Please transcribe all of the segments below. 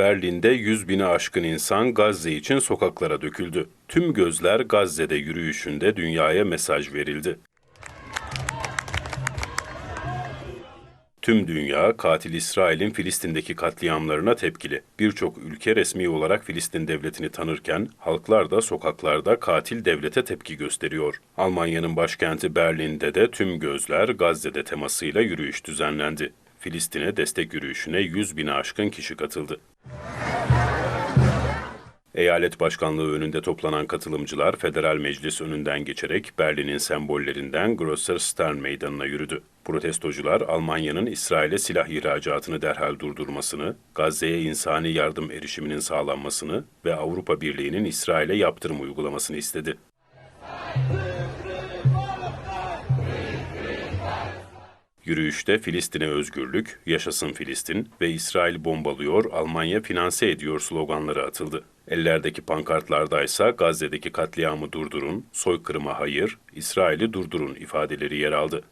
Berlin'de 100 bini aşkın insan Gazze için sokaklara döküldü. Tüm gözler Gazze'de yürüyüşünde dünyaya mesaj verildi. Tüm dünya katil İsrail'in Filistin'deki katliamlarına tepkili. Birçok ülke resmi olarak Filistin devletini tanırken halklar da sokaklarda katil devlete tepki gösteriyor. Almanya'nın başkenti Berlin'de de tüm gözler Gazze'de temasıyla yürüyüş düzenlendi. Filistin'e destek yürüyüşüne 100 bine aşkın kişi katıldı. Eyalet başkanlığı önünde toplanan katılımcılar Federal Meclis önünden geçerek Berlin'in sembollerinden Grosser Stern Meydanı'na yürüdü. Protestocular Almanya'nın İsrail'e silah ihracatını derhal durdurmasını, Gazze'ye insani yardım erişiminin sağlanmasını ve Avrupa Birliği'nin İsrail'e yaptırım uygulamasını istedi. Yürüyüşte Filistin'e özgürlük, yaşasın Filistin ve İsrail bombalıyor, Almanya finanse ediyor sloganları atıldı. Ellerdeki pankartlardaysa Gazze'deki katliamı durdurun, soykırıma hayır, İsrail'i durdurun ifadeleri yer aldı.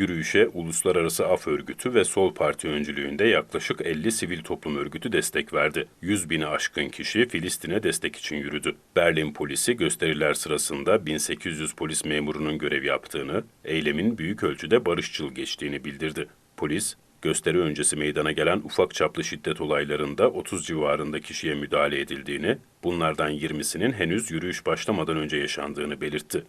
Yürüyüşe Uluslararası Af Örgütü ve Sol Parti öncülüğünde yaklaşık 50 sivil toplum örgütü destek verdi. 100 bini aşkın kişi Filistin'e destek için yürüdü. Berlin polisi gösteriler sırasında 1800 polis memurunun görev yaptığını, eylemin büyük ölçüde barışçıl geçtiğini bildirdi. Polis, gösteri öncesi meydana gelen ufak çaplı şiddet olaylarında 30 civarında kişiye müdahale edildiğini, bunlardan 20'sinin henüz yürüyüş başlamadan önce yaşandığını belirtti.